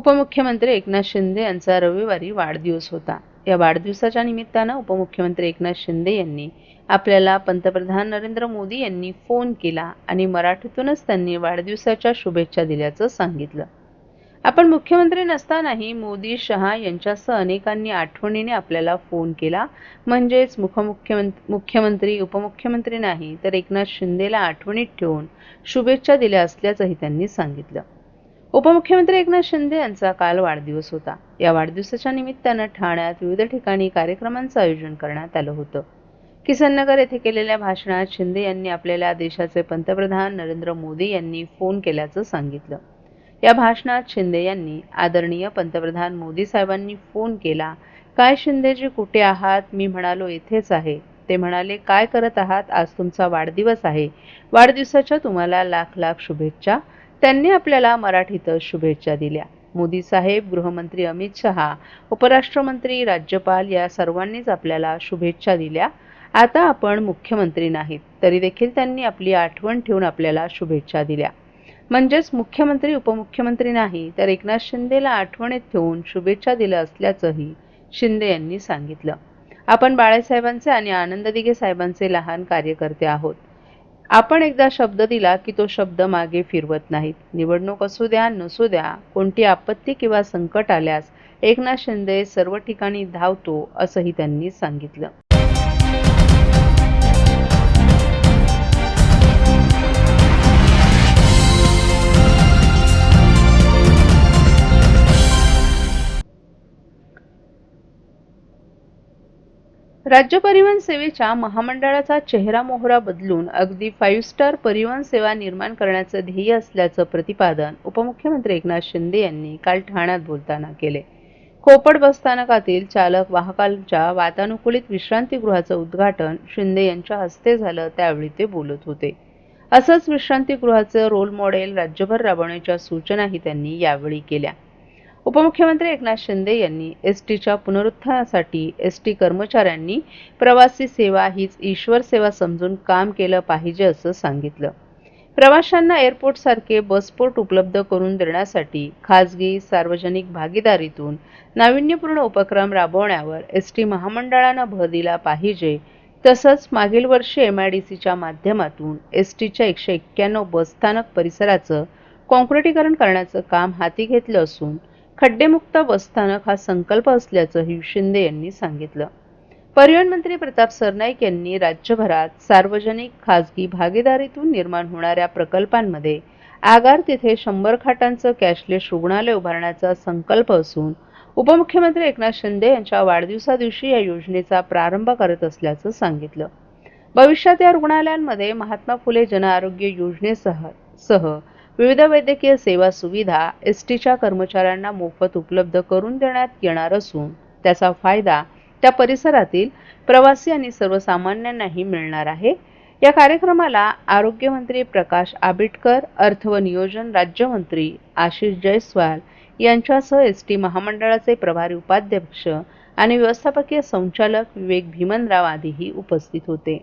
उपमुख्यमंत्री एकनाथ शिंदे यांचा रविवारी वाढदिवस होता. या वाढदिवसाच्या निमित्तानं उपमुख्यमंत्री एकनाथ शिंदे यांनी आपल्याला पंतप्रधान नरेंद्र मोदी यांनी फोन केला आणि मराठीतूनच त्यांनी वाढदिवसाच्या शुभेच्छा दिल्याचं सांगितलं. आपण मुख्यमंत्री नसतानाही मोदी शहा यांच्यासह अनेकांनी आठवणीने आपल्याला फोन केला. म्हणजेच मुखमुख्यमंत्री मुख्यमंत्री उपमुख्यमंत्री नाही तर एकनाथ शिंदेला आठवणीत ठेवून शुभेच्छा दिल्या असल्याचंही त्यांनी सांगितलं. उपमुख्यमंत्री एकनाथ शिंदे यांचा काल वाढदिवस होता. या वाढदिवसाच्या निमित्तानं ठाण्यात विविध ठिकाणी कार्यक्रमांचं आयोजन करण्यात आलं होतं. किसननगर येथे केलेल्या भाषणात शिंदे यांनी आपल्याला देशाचे पंतप्रधान नरेंद्र मोदी यांनी फोन केल्याचं सांगितलं. या भाषणात शिंदे यांनी आदरणीय पंतप्रधान मोदी साहेबांनी फोन केला काय शिंदेजी कुठे आहात? मी म्हणालो येथेच आहे. ते म्हणाले काय करत आहात? आज तुमचा वाढदिवस आहे. वाढदिवसाच्या तुम्हाला लाख लाख शुभेच्छा. त्यांनी आपल्याला मराठीतच शुभेच्छा दिल्या. मोदी साहेब गृहमंत्री अमित शहा उपराष्ट्रमंत्री राज्यपाल या सर्वांनीच आपल्याला शुभेच्छा दिल्या. आता आपण मुख्यमंत्री नाहीत तरी देखील त्यांनी आपली आठवण ठेवून आपल्याला शुभेच्छा दिल्या. म्हणजेच मुख्यमंत्री उपमुख्यमंत्री नाही तर एकनाथ शिंदेला आठवणीत ठेवून शुभेच्छा दिल्या असल्याचंही शिंदे यांनी सांगितलं. आपण बाळासाहेबांचे आणि आनंद दिघे साहेबांचे लहान कार्यकर्ते आहोत. आपण एकदा शब्द दिला की तो शब्द मागे फिरवत नाहीत. निवडणूक असू द्या नसू द्या कोणती आपत्ती किंवा संकट आल्यास एकनाथ शिंदे सर्व ठिकाणी धावतो असंही त्यांनी सांगितलं. राज्य परिवहन सेवेच्या महामंडळाचा चेहरा मोहरा बदलून अगदी फाईव्ह स्टार परिवहन सेवा निर्माण करण्याचं ध्येय असल्याचं प्रतिपादन उपमुख्यमंत्री एकनाथ शिंदे यांनी काल ठाण्यात बोलताना केले. कोपड बसस्थानकातील चालक वाहकांच्या वातानुकूलित विश्रांतीगृहाचं उद्घाटन शिंदे यांच्या हस्ते झालं त्यावेळी ते बोलत होते. असंच विश्रांतीगृहाचं रोल मॉडेल राज्यभर राबवण्याच्या सूचनाही त्यांनी यावेळी केल्या. उपमुख्यमंत्री एकनाथ शिंदे यांनी एस टीच्या पुनरुत्थानासाठी एस टी कर्मचाऱ्यांनी प्रवासी सेवा हीच ईश्वर सेवा समजून काम केलं पाहिजे असं सांगितलं. प्रवाशांना एअरपोर्टसारखे बसपोर्ट उपलब्ध करून देण्यासाठी खाजगी सार्वजनिक भागीदारीतून नाविन्यपूर्ण उपक्रम राबवण्यावर एस टी महामंडळानं भर दिला पाहिजे. तसंच मागील वर्षी एम आय डी सीच्या माध्यमातून एस टीच्या एकशे एक्क्याण्णव बसस्थानक परिसराचं काँक्रिटीकरण करण्याचं काम हाती घेतलं असून खड्डेमुक्त बसस्थानक हा संकल्प असल्याचंही शिंदे यांनी सांगितलं. परिवहन मंत्री प्रताप सरनाईक यांनी राज्यभरात सार्वजनिक खासगी भागीदारीतून निर्माण होणाऱ्या प्रकल्पांमध्ये आगार तिथे शंभर खाटांचं कॅशलेस रुग्णालय उभारण्याचा संकल्प असून उपमुख्यमंत्री एकनाथ शिंदे यांच्या वाढदिवसादिवशी या योजनेचा प्रारंभ करत असल्याचं सांगितलं. भविष्यात या रुग्णालयांमध्ये महात्मा फुले जनआरोग्य योजनेसह सह विविध वैद्यकीय सेवा सुविधा एस टीच्या कर्मचाऱ्यांना मोफत उपलब्ध करून देण्यात येणार असून त्याचा फायदा त्या परिसरातील प्रवासी आणि सर्वसामान्यांनाही मिळणार आहे. या कार्यक्रमाला आरोग्यमंत्री प्रकाश आबिटकर अर्थ व नियोजन राज्यमंत्री आशिष जयस्वाल यांच्यासह एस टी महामंडळाचे प्रभारी उपाध्यक्ष आणि व्यवस्थापकीय संचालक विवेक भीमनराव आदीही उपस्थित होते.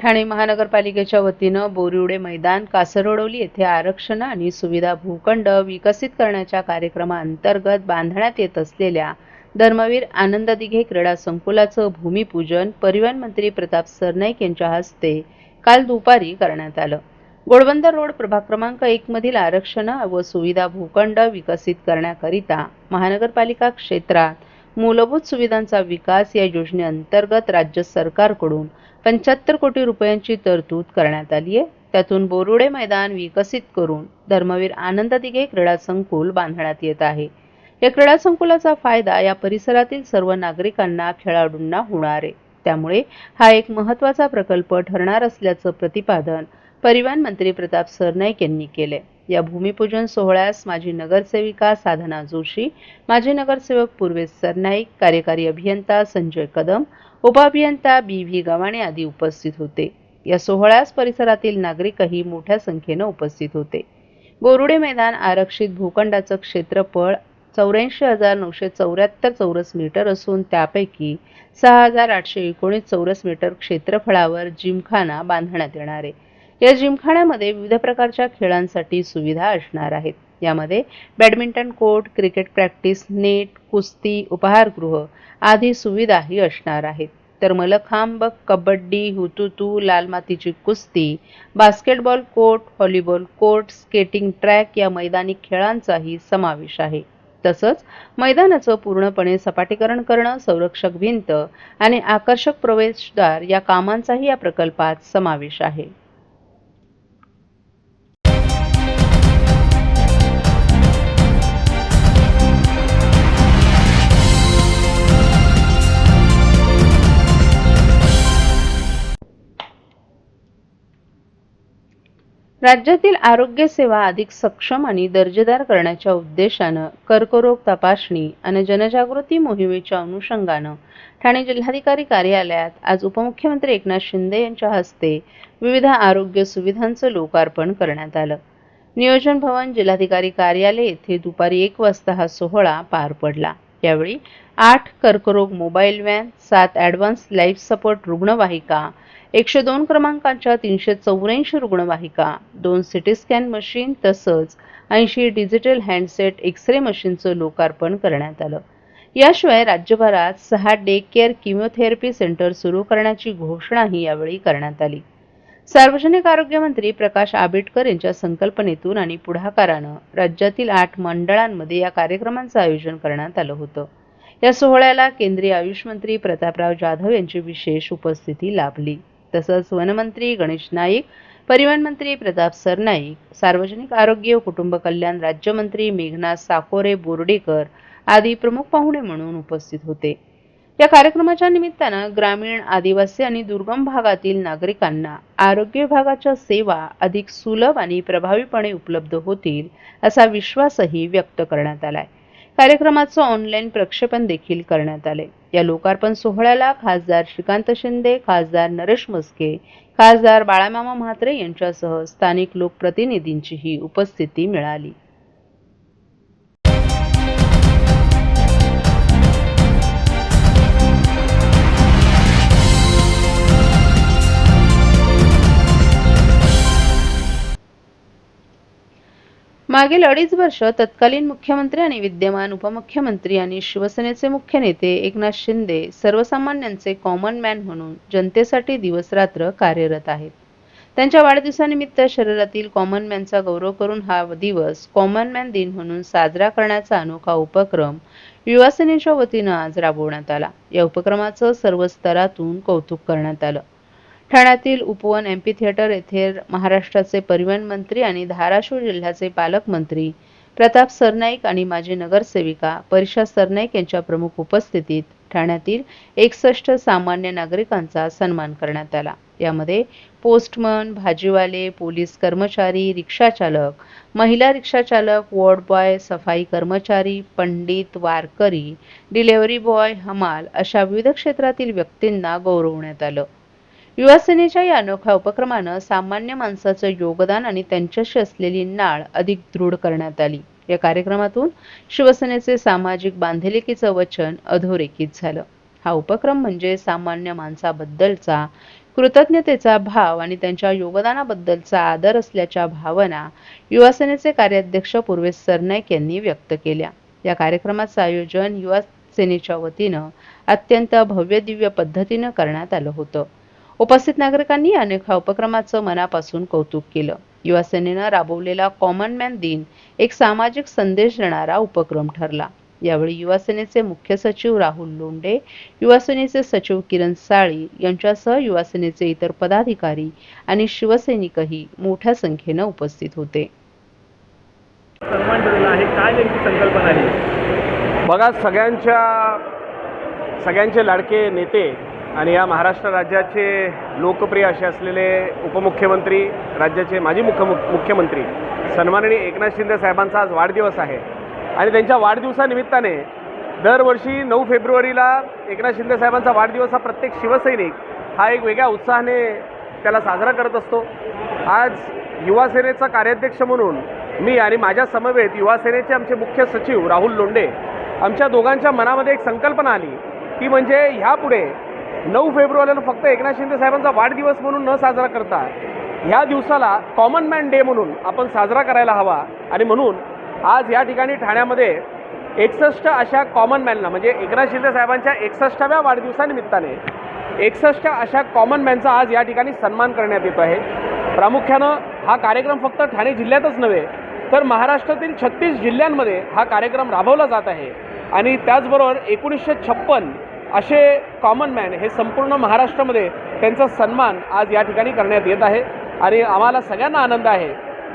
ठाणे महानगरपालिकेच्या वतीनं बोरिवडे मैदान कासरोडवली येथे आरक्षण आणि सुविधा भूखंड विकसित करण्याच्या कार्यक्रमाअंतर्गत बांधण्यात येत असलेल्या धर्मवीर आनंद दिघे क्रीडा संकुलाचं भूमिपूजन परिवहन मंत्री प्रताप सरनाईक यांच्या हस्ते काल दुपारी करण्यात आलं. गोडबंदर रोड प्रभाग क्रमांक एक मधील आरक्षण व सुविधा भूखंड विकसित करण्याकरिता महानगरपालिका क्षेत्रात मूलभूत सुविधांचा विकास या योजनेअंतर्गत राज्य सरकारकडून पंच्याहत्तर कोटी रुपयांची तरतूद करण्यात आली आहे. त्यातून बोरुडे मैदान विकसित करून धर्मवीर आनंद दिघे क्रीडा संकुल बांधण्यात येत आहे. या क्रीडा संकुलाचा फायदा या परिसरातील सर्व नागरिकांना खेळाडूंना होणार आहे. त्यामुळे हा एक महत्त्वाचा प्रकल्प ठरणार असल्याचं प्रतिपादन परिवहन मंत्री प्रताप सरनाईक यांनी केले. या भूमिपूजन सोहळ्यास माजी नगरसेविका साधना जोशी माजी नगरसेवक पूर्वेश सरनाईक कार्यकारी अभियंता संजय कदम उपअभियंता बी व्ही गव्हाणे आदी उपस्थित होते. या सोहळ्यास परिसरातील नागरिकही मोठ्या संख्येनं उपस्थित होते. गोरुडे मैदान आरक्षित भूखंडाचं क्षेत्रफळ चौऱ्याऐंशी हजार नऊशे चौऱ्याहत्तर चौरस मीटर असून त्यापैकी सहा हजार आठशे एकोणीस चौरस मीटर क्षेत्रफळावर जिमखाना बांधण्यात येणार आहे. या जिमखान्यामध्ये विविध प्रकारच्या खेळांसाठी सुविधा असणार आहेत. यामध्ये badminton court cricket practice net कुस्ती उपहारगृह आदी सुविधाही असणार आहेत. तर मलखांब कबड्डी हुतुतू लाल मातीची कुस्ती basketball court volleyball court skating track या मैदानी खेळांचाही समावेश आहे. तसंच मैदानाचं पूर्णपणे सपाटीकरण करणं संरक्षक भिंत आणि आकर्षक प्रवेशद्वार या कामांचाही या प्रकल्पात समावेश आहे. राज्यातील आरोग्य सेवा अधिक सक्षम आणि दर्जेदार करण्याच्या उद्देशानं कर्करोग तपासणी आणि जनजागृती मोहिमेच्या अनुषंगानं ठाणे जिल्हाधिकारी कार्यालयात आज उपमुख्यमंत्री एकनाथ शिंदे यांच्या हस्ते विविध आरोग्य सुविधांचं लोकार्पण करण्यात आलं. नियोजन भवन जिल्हाधिकारी कार्यालय येथे दुपारी एक वाजता हा सोहळा पार पडला. यावेळी आठ कर्करोग मोबाईल व्हॅन सात ॲडव्हान्स लाईफ सपोर्ट रुग्णवाहिका एकशे दोन क्रमांकाच्या तीनशे चौऱ्याऐंशी रुग्णवाहिका दोन सिटी स्कॅन मशीन तसंच ऐंशी डिजिटल हँडसेट एक्स रे मशीनचं लोकार्पण करण्यात आलं. याशिवाय राज्यभरात सहा डे केअर किमोथेरपी सेंटर सुरू करण्याची घोषणाही यावेळी करण्यात आली. सार्वजनिक आरोग्य मंत्री प्रकाश आंबेडकर यांच्या संकल्पनेतून आणि पुढाकारानं राज्यातील आठ मंडळांमध्ये या कार्यक्रमांचं आयोजन करण्यात आलं होतं. या सोहळ्याला केंद्रीय आयुष मंत्री प्रतापराव जाधव यांची विशेष उपस्थिती लाभली. तसंच वनमंत्री गणेश नाईक परिवहन मंत्री प्रताप सरनाईक सार्वजनिक आरोग्य व कुटुंब कल्याण राज्यमंत्री मेघनाथ साकोरे बोर्डीकर आदी प्रमुख पाहुणे म्हणून उपस्थित होते. या कार्यक्रमाच्या निमित्तानं ग्रामीण आदिवासी आणि दुर्गम भागातील नागरिकांना आरोग्य विभागाच्या सेवा अधिक सुलभ आणि प्रभावीपणे उपलब्ध होतील असा विश्वासही व्यक्त करण्यात आलाय. कार्यक्रमाचं ऑनलाईन प्रक्षेपण देखील करण्यात आले. या लोकार्पण सोहळ्याला खासदार श्रीकांत शिंदे खासदार नरेश मस्के खासदार बाळामामा म्हात्रे यांच्यासह स्थानिक लोकप्रतिनिधींचीही उपस्थिती मिळाली. मागील अडीच वर्ष तत्कालीन मुख्यमंत्री आणि विद्यमान उपमुख्यमंत्री आणि शिवसेनेचे मुख्य नेते एकनाथ शिंदे सर्वसामान्यांचे कॉमन मॅन म्हणून जनतेसाठी दिवसरात्र कार्यरत आहेत. त्यांच्या वाढदिवसानिमित्त शरीरातील कॉमन मॅनचा गौरव करून हा दिवस कॉमन मॅन दिन म्हणून साजरा करण्याचा अनोखा उपक्रम युवासेनेच्या वतीनं आज राबवण्यात आला. या उपक्रमाचं सर्व स्तरातून कौतुक करण्यात आलं. ठाण्यातील उपवन एम्पी थिएटर येथे महाराष्ट्राचे परिवहन मंत्री आणि धाराशिव जिल्ह्याचे पालकमंत्री प्रताप सरनाईक आणि माजी नगरसेविका परिषा सरनाईक यांच्या प्रमुख उपस्थितीत ठाण्यातील एकसष्ट सामान्य नागरिकांचा सन्मान करण्यात आला. यामध्ये पोस्टमन भाजीवाले पोलीस कर्मचारी रिक्षाचालक महिला रिक्षाचालक वॉर्ड बॉय सफाई कर्मचारी पंडित वारकरी डिलेव्हरी बॉय हमाल अशा विविध क्षेत्रातील व्यक्तींना गौरवण्यात आलं. युवासेनेच्या या अनोख्या उपक्रमानं सामान्य माणसाचं योगदान आणि त्यांच्याशी असलेली नाळ अधिक दृढ करण्यात आली. या कार्यक्रमातून शिवसेनेचे सामाजिक बांधिलकीचं वचन अधोरेखित झालं. हा उपक्रम म्हणजे सामान्य माणसाबद्दलचा कृतज्ञतेचा भाव आणि त्यांच्या योगदानाबद्दलचा आदर असल्याच्या भावना युवासेनेचे कार्याध्यक्ष पूर्वेश सरनाईक यांनी व्यक्त केल्या. या कार्यक्रमाचं आयोजन युवा सेनेच्या वतीनं अत्यंत भव्य दिव्य पद्धतीनं करण्यात आलं होतं. उपस्थित नागरिकांनी अनेक उपक्रमाचं मनापासून कौतुक केलं. युवासेनेनं राबवलेला कॉमन मॅन दिन एक सामाजिक संदेश देणारा उपक्रम ठरला. यावेळी युवासेनेचे मुख्य सचिव राहुल लोंढे युवासेनेचे सचिव किरण साळी यांच्यासह युवासेनेचे इतर पदाधिकारी आणि शिवसैनिकही मोठ्या संख्येनं उपस्थित होते. बघा सगळ्यांच्या सगळ्यांचे लाडके नेते आणि या महाराष्ट्र राज्याचे लोकप्रिय असे असलेले उपमुख्यमंत्री राज्याचे माजी मुख्य मुख्यमंत्री सन्माननीय एकनाथ शिंदे साहेबांचा आज वाढदिवस आहे. आणि त्यांच्या वाढदिवसानिमित्ताने दरवर्षी नऊ फेब्रुवारीला एकनाथ शिंदे साहेबांचा वाढदिवस हा प्रत्येक शिवसैनिक हा एक वेगळ्या उत्साहाने त्याला साजरा करत असतो. आज युवा सेनेचा कार्याध्यक्ष म्हणून मी आणि माझ्या समवेत युवासेनेचे आमचे मुख्य सचिव राहुल लोंडे आमच्या दोघांच्या मनामध्ये एक संकल्पना आली. ती म्हणजे ह्यापुढे नऊ फेब्रुवारीला फक्त एकनाथ शिंदे साहेबांचा वाढदिवस म्हणून न साजरा करता ह्या दिवसाला कॉमन मॅन डे म्हणून आपण साजरा करायला हवा. आणि म्हणून आज या ठिकाणी ठाण्यामध्ये एकसष्ट अशा कॉमन मॅनला म्हणजे एकनाथ शिंदे साहेबांच्या एकसष्टाव्या वाढदिवसानिमित्ताने एकसष्ट अशा कॉमन मॅनचा आज या ठिकाणी सन्मान करण्यात येतो आहे. प्रामुख्यानं हा कार्यक्रम फक्त ठाणे जिल्ह्यातच नव्हे तर महाराष्ट्रातील छत्तीस जिल्ह्यांमध्ये हा कार्यक्रम राबवला जात आहे. आणि त्याचबरोबर एकोणीसशे छप्पन असे कॉमन मॅन हे संपूर्ण महाराष्ट्रामध्ये त्यांचा सन्मान आज या ठिकाणी करण्यात येत आहे. आणि आम्हाला सगळ्यांना आनंद आहे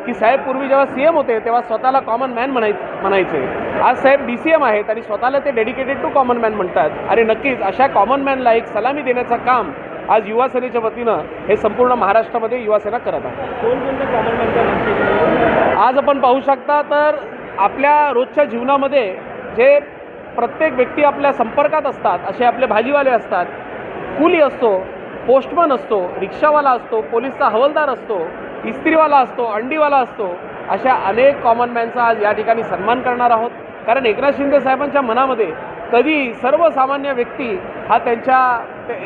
की साहेब पूर्वी जेव्हा सी एम होते तेव्हा स्वतःला कॉमन मॅन म्हणाय म्हणायचे. आज साहेब डी सी एम आहेत आणि स्वतःला ते डेडिकेटेड टू कॉमन मॅन म्हणतात. आणि नक्कीच अशा कॉमन मॅनला एक सलामी देण्याचं काम आज युवा सेनेच्या वतीनं हे संपूर्ण महाराष्ट्रामध्ये युवा सेना करत आहे. आज आपण पाहू शकता तर आपल्या रोजच्या जीवनामध्ये जे प्रत्येक व्यक्ती आपल्या संपर्कात असतात असे आपले भाजीवाले असतात. कुली असतो पोस्टमन असतो रिक्षावाला असतो पोलीसचा हवलदार असतो इस्त्रीवाला असतो अंडीवाला असतो अशा अनेक कॉमन मॅनचा आज या ठिकाणी सन्मान करणार आहोत. कारण एकनाथ शिंदे साहेबांच्या मनामध्ये कधी सर्वसामान्य व्यक्ती हा त्यांच्या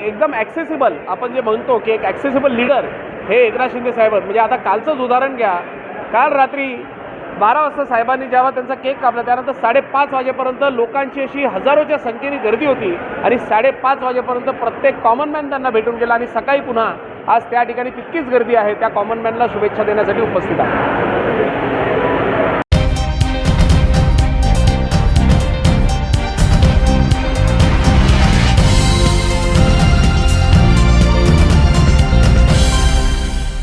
एकदम ॲक्सेसिबल आपण जे म्हणतो की एक ॲक्सेसिबल लीडर हे एकनाथ शिंदे साहेब म्हणजे आता कालचंच उदाहरण घ्या. काल रात्री बारा वाजता साहेबांनी जेव्हा त्यांचा केक कापला त्यानंतर साडेपाच वाजेपर्यंत लोकांची अशी हजारोच्या संख्येने गर्दी होती आणि साडेपाच वाजेपर्यंत प्रत्येक कॉमन मॅन त्यांना भेटून गेला आणि सकाळी पुन्हा आज त्या ठिकाणी तितकीच गर्दी आहे. त्या कॉमन मॅनला शुभेच्छा देण्यासाठी उपस्थित आहे